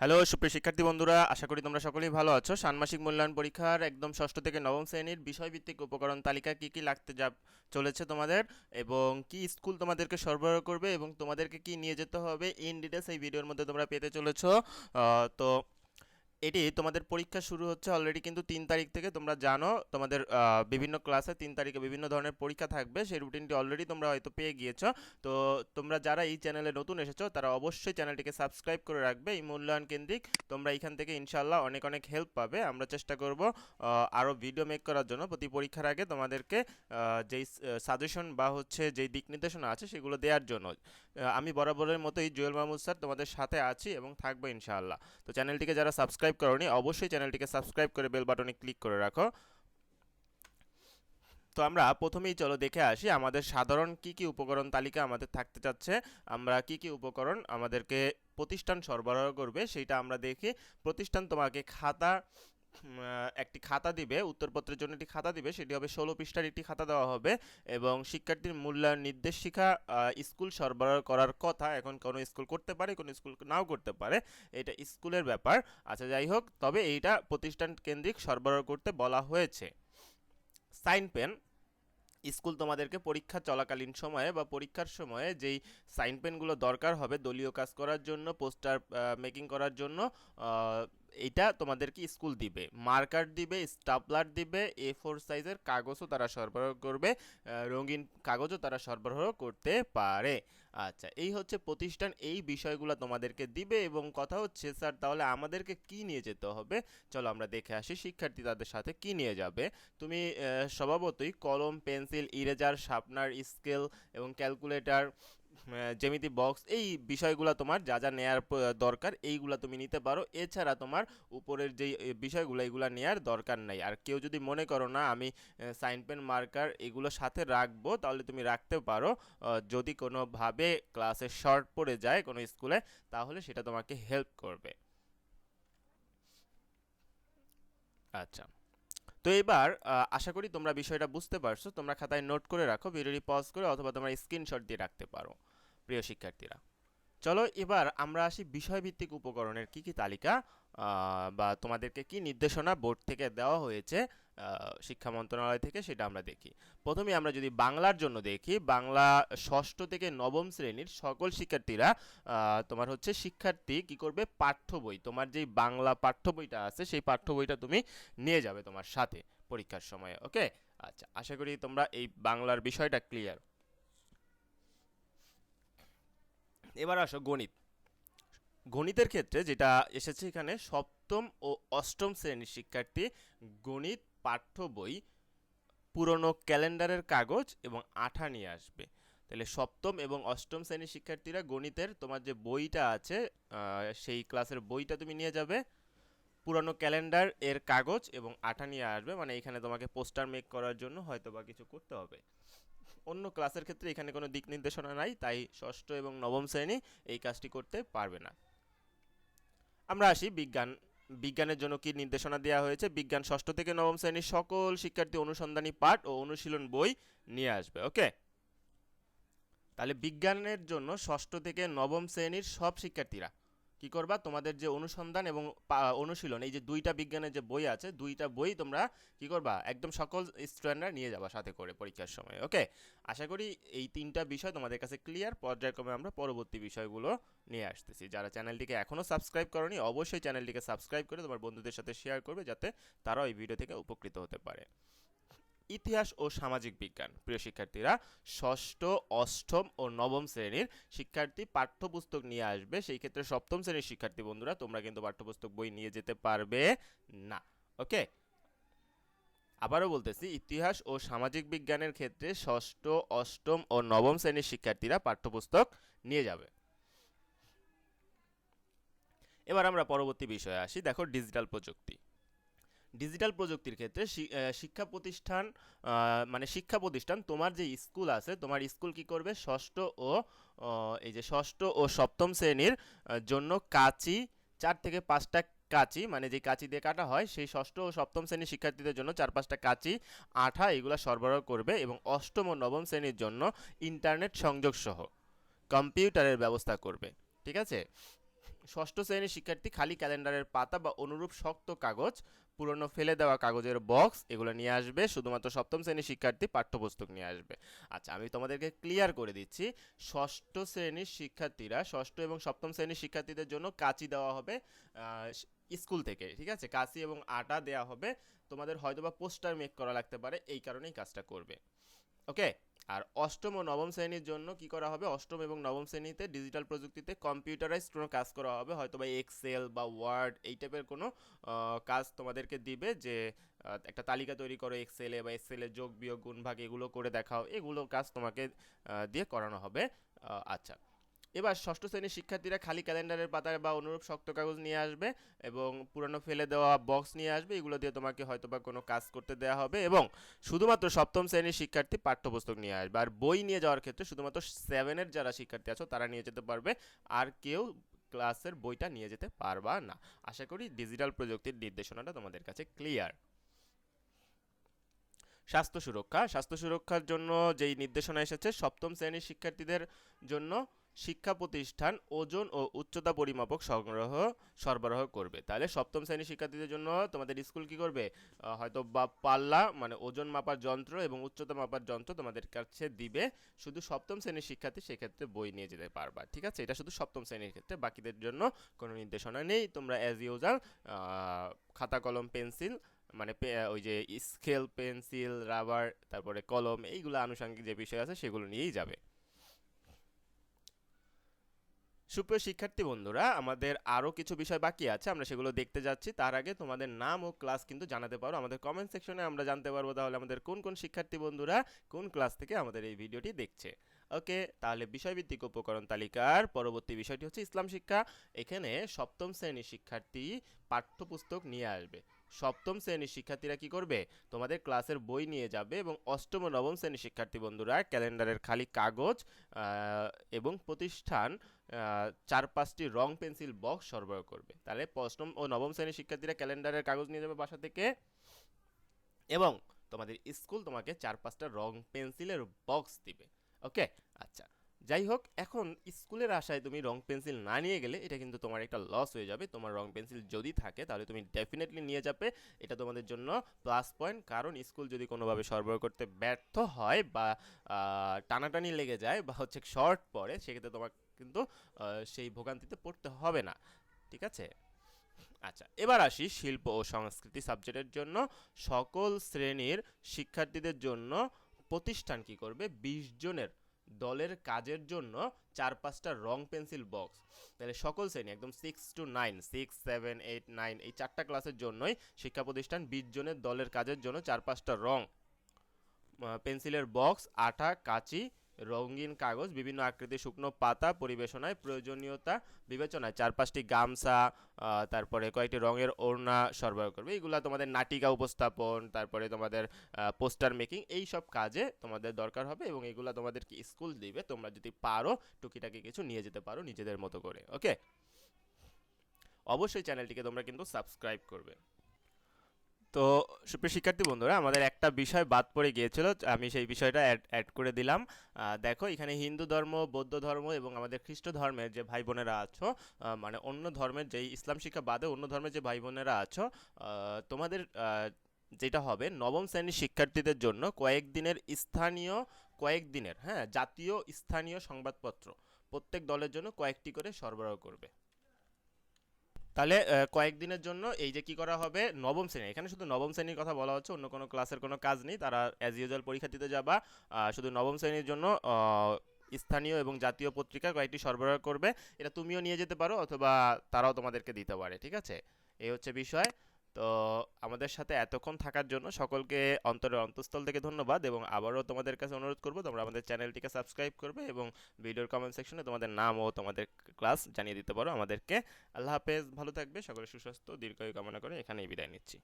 Hello, সুপ্রিয় শিক্ষার্থী বন্ধুরা, আশা করি তোমরা সকলেই ভালো আছো। ষান্মাসিক মূল্যায়ন পরীক্ষার একদম ষষ্ঠ থেকে নবম শ্রেণির বিষয়ভিত্তিক উপকরণ তালিকা কি কি লাগতে যা চলেছে তোমাদের এবং কি স্কুল তোমাদেরকে সরবরাহ করবে এবং তোমাদেরকে কি নিয়ে যেতে হবে ইন ডিটেলস এই ভিডিওর মধ্যে তোমরা পেতে চলেছো। তো এটি তোমাদের পরীক্ষা শুরু হচ্ছে অলরেডি কিন্তু তিন তারিখ থেকে তোমরা জানো, তোমাদের বিভিন্ন ক্লাসে তিন তারিখে বিভিন্ন ধরনের পরীক্ষা থাকবে, সেই রুটিনটি অলরেডি তোমরা হয়তো পেয়ে গিয়েছো। তো তোমরা যারা এই চ্যানেলে নতুন এসেছ, তারা অবশ্যই চ্যানেলটিকে সাবস্ক্রাইব করে রাখবে, এই মূল্যায়ন কেন্দ্রিক। তোমরা এখান থেকে ইনশাল্লাহ অনেক অনেক হেল্প পাবে। আমরা চেষ্টা করব আরও ভিডিও মেক করার জন্য। প্রতি পরীক্ষার আগে তোমাদেরকে যেই সাজেশন বা হচ্ছে যেই দিক নির্দেশনা আছে সেগুলো দেওয়ার জন্য। আমি বরাবরের মতোই জুয়েল মাহমুদ স্যার তোমাদের সাথে আছি এবং থাকব ইনশাআল্লাহ। তো চ্যানেলটিকে যারা সাবস্ক্রাইব করনি, অবশ্যই চ্যানেলটিকে সাবস্ক্রাইব করে বেল বাটনে ক্লিক করে রাখো। তো আমরা প্রথমেই চলো দেখে আসি আমাদের সাধারণ কি কি উপকরণ তালিকা আমাদের থাকতে চাচ্ছে আমরা কি কি উপকরণ আমাদেরকে প্রতিষ্ঠান সরবরাহ করবে সেটা আমরা দেখি। প্রতিষ্ঠান তোমাকে খাতা একটি খাতা দিবে, উত্তরপত্রের জন্য একটি খাতা দিবে, সেটি হবে ষোলো পৃষ্ঠার একটি খাতা দেওয়া হবে এবং শিক্ষার্থীর মূল্যায়ন নির্দেশিকা স্কুল সরবরাহ করার কথা এখন কোনো স্কুল করতে পারে, কোনো স্কুল নাও করতে পারে, এটা স্কুলের ব্যাপার। আচ্ছা যাই হোক, তবে এইটা প্রতিষ্ঠান কেন্দ্রিক সরবরাহ করতে বলা হয়েছে। সাইন পেন, স্কুল তোমাদেরকে পরীক্ষা চলাকালীন সময়ে বা পরীক্ষার সময়ে যেই সাইন পেনগুলো দরকার হবে, দলীয় কাজ করার জন্য, পোস্টার মেকিং করার জন্য এইটা তোমাদেরকে স্কুল দিবে। মার্কার দিবে, স্টাপলার দিবে এ ফোর সাইজের কাগজও তারা সরবরাহ করবে রঙিন কাগজও তারা সরবরাহ করতে পারে। আচ্ছা এই হচ্ছে প্রতিষ্ঠান, এই বিষয়গুলো তোমাদেরকে দিবে এবং কথা হচ্ছে, স্যার, তাহলে আমাদেরকে কি নিয়ে যেতে হবে? চলো আমরা দেখে আসি, শিক্ষার্থী তাদের সাথে কি নিয়ে যাবে। তুমি স্বভাবতই কলম, পেন্সিল, ইরেজার, শার্পনার, স্কেল এবং ক্যালকুলেটর জ্যামিতি বক্স এই বিষয়গুলো তোমার যা যা নেয়ার দরকার, এইগুলা তুমি নিতে পারো। এছাড়া তোমার উপরের যেই বিষয়গুলো, এগুলো নেয়ার দরকার নাই। আর কেউ যদি মনে করো না, আমি সাইন পেন মার্কার এগুলো সাথে রাখব, তাহলে তুমি রাখতে পারো। যদি কোনোভাবে ক্লাসে শর্ট পড়ে যায় কোনো স্কুলে তাহলে সেটা তোমাকে হেল্প করবে। আচ্ছা। তো এবার আশা করি তোমরা বিষয়টা বুঝতে পারছ। তোমরা খাতায় নোট করে রাখো ভিডিওটি পজ করে, অথবা তোমরা স্ক্রিনশট দিয়ে রাখতে পারো। প্রিয় শিক্ষার্থীরা। চলো এবার আমরা আসি বিষয়ভিত্তিক উপকরণের কি কি তালিকা বা তোমাদেরকে কি নির্দেশনা বোর্ড থেকে দেওয়া হয়েছে শিক্ষা মন্ত্রণালয় থেকে সেটা আমরা দেখি। প্রথমে আমরা যদি বাংলার জন্য দেখি, বাংলা ষষ্ঠ থেকে নবম শ্রেণির সকল শিক্ষার্থীরা তোমার হচ্ছে শিক্ষার্থী কি করবে? পাঠ্য বই, তোমার যেই বাংলা পাঠ্য বইটা আছে, সেই পাঠ্য বইটা তুমি নিয়ে যাবে তোমার সাথে পরীক্ষার সময়ে, ওকে? আচ্ছা আশা করি তোমরা এই বাংলার বিষয়টা ক্লিয়ার এবার আসো গণিত। গণিতের ক্ষেত্রে যেটা এসেছে এখানে, সপ্তম ও অষ্টম শ্রেণির শিক্ষার্থী গণিত পাঠ্য বই পুরনো ক্যালেন্ডারের কাগজ এবং আঠা নিয়ে আসবে। তাহলে সপ্তম এবং অষ্টম শ্রেণির শিক্ষার্থীরা গণিতের তোমার যে বইটা আছে সেই ক্লাসের বইটা তুমি নিয়ে যাবে। পুরনো ক্যালেন্ডার এর কাগজ এবং আঠা নিয়ে আসবে। মানে এখানে তোমাকে পোস্টার মেক করার জন্য হয়তো বা কিছু করতে হবে। অন্য ক্লাসের ক্ষেত্রে এখানে কোনো দিক নির্দেশনা নাই, তাই ষষ্ঠ এবং নবম শ্রেণি এই কাজটি করতে পারবে না। আমরা আসি বিজ্ঞান, বিজ্ঞানের জন্য কি নির্দেশনা দেওয়া হয়েছে? বিজ্ঞান ষষ্ঠ থেকে নবম শ্রেণির সকল শিক্ষার্থী অনুসন্ধানী পাঠ ও অনুশীলন বই নিয়ে আসবে, ওকে? তাহলে বিজ্ঞানের জন্য ষষ্ঠ থেকে নবম শ্রেণির সব শিক্ষার্থীরা কি করবা? তোমাদের যে অনুসন্ধান এবং অনুশীলন, এই যে দুইটা বিজ্ঞানের যে বই আছে, দুইটা বই তোমরা কি করবা? একদম সকল স্টুডেন্টরা নিয়ে যাবা সাথে করে পরীক্ষার সময় ওকে আশা করি এই তিনটা বিষয় তোমাদের কাছে ক্লিয়ার পর্যায়ক্রমে আমরা পরবর্তী বিষয়গুলো নিয়ে আসতেছি। যারা চ্যানেলটিকে এখনও সাবস্ক্রাইব করনি, অবশ্যই চ্যানেলটিকে সাবস্ক্রাইব করে তোমার বন্ধুদের সাথে শেয়ার করবে, যাতে তারাও এই ভিডিও থেকে উপকৃত হতে পারে। ইতিহাস ও সামাজিক বিজ্ঞান। প্রিয় শিক্ষার্থীরা, ষষ্ঠ, অষ্টম ও নবম শ্রেণির শিক্ষার্থী পাঠ্যপুস্তক নিয়ে আসবে। সেই ক্ষেত্রে সপ্তম শ্রেণির শিক্ষার্থী বন্ধুরা, তোমরা কিন্তু পাঠ্যপুস্তক বই নিয়ে যেতে পারবে না। ওকে? আবারও বলতেছি, ইতিহাস ও সামাজিক বিজ্ঞানের ক্ষেত্রে ষষ্ঠ, অষ্টম ও নবম শ্রেণির শিক্ষার্থীরা পাঠ্যপুস্তক নিয়ে যাবে। এবার আমরা পরবর্তী বিষয়ে আসি। দেখো, ডিজিটাল প্রযুক্তি। ডিজিটাল প্রযুক্তির ক্ষেত্রে শিক্ষা প্রতিষ্ঠান মানে শিক্ষা প্রতিষ্ঠান, তোমার যে স্কুল আছে, তোমার স্কুল কি করবে? ষষ্ঠ ও এই যে ষষ্ঠ ও সপ্তম শ্রেণির জন্য কাঁচি, চার থেকে পাঁচটা কাঁচি মানে যে কাঁচি দিয়ে কাটা হয়, সেই ষষ্ঠ ও সপ্তম শ্রেণির শিক্ষার্থীদের জন্য চার পাঁচটা কাঁচি, আঠা, এগুলো সরবরাহ করবে এবং অষ্টম ও নবম শ্রেণির জন্য ইন্টারনেট সংযোগ সহ কম্পিউটারের ব্যবস্থা করবে। ঠিক আছে? ষষ্ঠ শ্রেণির শিক্ষার্থী খালি ক্যালেন্ডারের পাতা বা অনুরূপ শক্ত কাগজ পুরনো ফেলে দেওয়া কাগজের বক্স এগুলো নিয়ে আসবে, শুধুমাত্র সপ্তম শ্রেণির শিক্ষার্থী পাঠ্যপুস্তক নিয়ে আসবে। আচ্ছা আমি তোমাদেরকে ক্লিয়ার করে দিচ্ছি, ষষ্ঠ শ্রেণির শিক্ষার্থীরা, ষষ্ঠ এবং সপ্তম শ্রেণির শিক্ষার্থীদের জন্য কাঁচি দেওয়া হবে স্কুল থেকে, ঠিক আছে? কাঁচি এবং আটা দেওয়া হবে। তোমাদের হয়তোবা পোস্টার মেক করা লাগতে পারে, এই কারণেই কাজটা করবে। ওকে আর অষ্টম ও নবম শ্রেণির জন্য কি করা হবে? অষ্টম এবং নবম শ্রেণীতে ডিজিটাল প্রযুক্তিতে কম্পিউটারাইজ কোনো কাজ করা হবে। হয়তো বা এক্সেল বা ওয়ার্ড এই টাইপের কোনো কাজ তোমাদেরকে দিবে যে একটা তালিকা তৈরি করো এক্সেলে বা এক্সেলে যোগ, বিয়োগ গুণ ভাগ এগুলো করে দেখাও। এগুলো কাজ তোমাকে দিয়ে করানো হবে। আচ্ছা। এবার ষষ্ঠ শ্রেণির শিক্ষার্থীরা খালি ক্যালেন্ডারের পাতায় বা অনুরূপ শক্ত কাগজ নিয়ে আসবে এবং পুরানো ফেলে দেওয়া বক্স নিয়ে আসবে। এগুলো দিয়ে তোমাকে হয়তো বা কোনো কাজ করতে দেওয়া হবে এবং শুধুমাত্র সপ্তম শ্রেণির শিক্ষার্থী পাঠ্যপুস্তক নিয়ে আসবে। আর বই নিয়ে যাওয়ার ক্ষেত্রে শুধুমাত্র সেভেনের যারা শিক্ষার্থী আছো, তারা নিয়ে যেতে পারবে। আর কেউ ক্লাসের বইটা নিয়ে যেতে পারবা না। আশা করি ডিজিটাল প্রযুক্তির নির্দেশনাটা তোমাদের কাছে ক্লিয়ার স্বাস্থ্য সুরক্ষা, স্বাস্থ্য সুরক্ষার জন্য যেই নির্দেশনা এসেছে সপ্তম শ্রেণির শিক্ষার্থীদের জন্য শিক্ষা প্রতিষ্ঠান ওজন ও উচ্চতা পরিমাপক সংগ্রহ সরবরাহ করবে। তাহলে সপ্তম শ্রেণির শিক্ষার্থীদের জন্য তোমাদের স্কুল কি করবে? হয়তো বা পাল্লা মানে ওজন মাপার যন্ত্র এবং উচ্চতা মাপার যন্ত্র তোমাদের কাছে দিবে। শুধু সপ্তম শ্রেণির শিক্ষার্থী সেক্ষেত্রে বই নিয়ে যেতে পারবা, ঠিক আছে? এটা শুধু সপ্তম শ্রেণির ক্ষেত্রে, বাকিদের জন্য কোনো নির্দেশনা নেই। তোমরা অ্যাজ ইউজাল খাতা, কলম, পেন্সিল মানে ওই যে স্কেল পেন্সিল রাবার তারপরে কলম, এইগুলো আনুষঙ্গিক যে বিষয় আছে সেগুলো নিয়েই যাবে। সুপ্রিয় শিক্ষার্থী বন্ধুরা, আমাদের আরও কিছু বিষয় বাকি আছে, আমরা সেগুলো দেখতে যাচ্ছি। তার আগে তোমাদের নাম ও ক্লাস কিন্তু জানাতে পারো। আমাদের কমেন্ট সেকশনে আমরা জানতে পারব তাহলে আমাদের কোন কোন শিক্ষার্থী বন্ধুরা কোন ক্লাস থেকে আমাদের এই ভিডিওটি দেখছে। ওকে তাহলে বিষয়ভিত্তিক উপকরণ তালিকার পরবর্তী বিষয়টি হচ্ছে ইসলাম শিক্ষা। এখানে সপ্তম শ্রেণির শিক্ষার্থী পাঠ্যপুস্তক নিয়ে আসবে। সপ্তম শ্রেণির শিক্ষার্থীরা কি করবে? তোমাদের ক্লাসের বই নিয়ে যাবে এবং অষ্টম ও নবম শ্রেণির শিক্ষার্থী বন্ধুরা ক্যালেন্ডারের খালি কাগজ এবং প্রতিষ্ঠান চার পাঁচটি রং পেন্সিল বক্স সরবরাহ করবে। তাহলে অষ্টম ও নবম শ্রেণির শিক্ষার্থীরা ক্যালেন্ডারের কাগজ নিয়ে যাবে বাসা থেকে এবং তোমাদের স্কুল তোমাকে চার পাঁচটা রং পেন্সিলের বক্স দিবে। ওকে আচ্ছা। যাই হোক এখন স্কুলের আশায় তুমি রং পেন্সিল না নিয়ে গেলে এটা কিন্তু তোমার একটা লস হয়ে যাবে। তোমার রং পেন্সিল যদি থাকে, তাহলে তুমি ডেফিনেটলি নিয়ে যাবে। এটা তোমাদের জন্য প্লাস পয়েন্ট কারণ স্কুল যদি কোনোভাবে সরবরাহ করতে ব্যর্থ হয় বা টানাটানি লেগে যায় বা হচ্ছে শর্ট পড়ে, সেক্ষেত্রে তোমার কিন্তু সেই ভোগান্তিতে পড়তে হবে না। ঠিক আছে? আচ্ছা এবার আসি শিল্প ও সংস্কৃতি সাবজেক্টের জন্য। সকল শ্রেণির শিক্ষার্থীদের জন্য প্রতিষ্ঠান কি করবে? বিশ জনের দলের কাজের জন্য চার পাঁচটা রং পেন্সিল বক্স। তাহলে সকল শ্রেণি, একদম six to nine six seven eight nine এই চারটা ক্লাসের জন্যই শিক্ষা প্রতিষ্ঠান বিশ জনের দলের কাজের জন্য চার পাঁচটা রং পেন্সিলের বক্স, আঠা, কাঁচি রঙিন কাগজ, বিভিন্ন আকৃতির শুকনো পাতা, পরিবেশনায় প্রয়োজনীয়তা, বিবেচনায় চার পাঁচটি গামছা তারপরে কয়েকটি রঙের ওড়না সরবরাহ করবে। এইগুলা তোমাদের নাটিকা উপস্থাপন, তারপরে তোমাদের পোস্টার মেকিং, এই সব কাজে তোমাদের দরকার হবে এবং এগুলা তোমাদেরকে স্কুল দিবে। তোমরা যদি পারো, টুকিটাকি কিছু নিয়ে যেতে পারো নিজেদের মতো করে, ওকে? অবশ্যই চ্যানেলটিকে তোমরা কিন্তু সাবস্ক্রাইব করবে। তো সুপ্রিয় শিক্ষার্থী বন্ধুরা, আমাদের একটা বিষয় বাদ পড়ে গিয়েছিল, আমি সেই বিষয়টা অ্যাড করে দিলাম। দেখো, এখানে হিন্দু ধর্ম, বৌদ্ধ ধর্ম এবং আমাদের খ্রিস্ট ধর্মের যে ভাই বোনেরা আছো মানে অন্য ধর্মের যেই ইসলাম শিক্ষা বাদে অন্য ধর্মের যে ভাই বোনেরা আছো তোমাদের যেটা হবে নবম শ্রেণির শিক্ষার্থীদের জন্য কয়েকদিনের স্থানীয় কয়েকদিনের হ্যাঁ জাতীয় স্থানীয় সংবাদপত্র প্রত্যেক দলের জন্য কয়েকটি করে সরবরাহ করবে। তাহলে কয়েকদিনের জন্য এই যে কি করা হবে, নবম শ্রেণি। এখানে শুধু নবম শ্রেণির কথা বলা হচ্ছে, অন্য কোনো ক্লাসের কোনো কাজ নেই। তারা অ্যাজ ইউজুয়াল পরীক্ষা দিতে যাবা। শুধু নবম শ্রেণির জন্য স্থানীয় এবং জাতীয় পত্রিকা কয়েকটি সরবরাহ করবে। এটা তুমিও নিয়ে যেতে পারো, অথবা তারাও তোমাদেরকে দিতে পারে, ঠিক আছে? এই হচ্ছে বিষয়। তো আমাদের সাথে এতক্ষণ থাকার জন্য সকলকে অন্তরের অন্তঃস্থল থেকে ধন্যবাদ এবং আবারও তোমাদের কাছে অনুরোধ করব, তোমরা আমাদের চ্যানেলটিকে সাবস্ক্রাইব করবে এবং ভিডিওর কমেন্ট সেকশনে তোমাদের নাম ও তোমাদের ক্লাস জানিয়ে দিতে পারো আমাদেরকে। আল্লাহ হাফেজ, ভালো থাকবে, সকলে সুস্বাস্থ্য, দীর্ঘায়ু কামনা করে এখানেই বিদায় নিচ্ছি।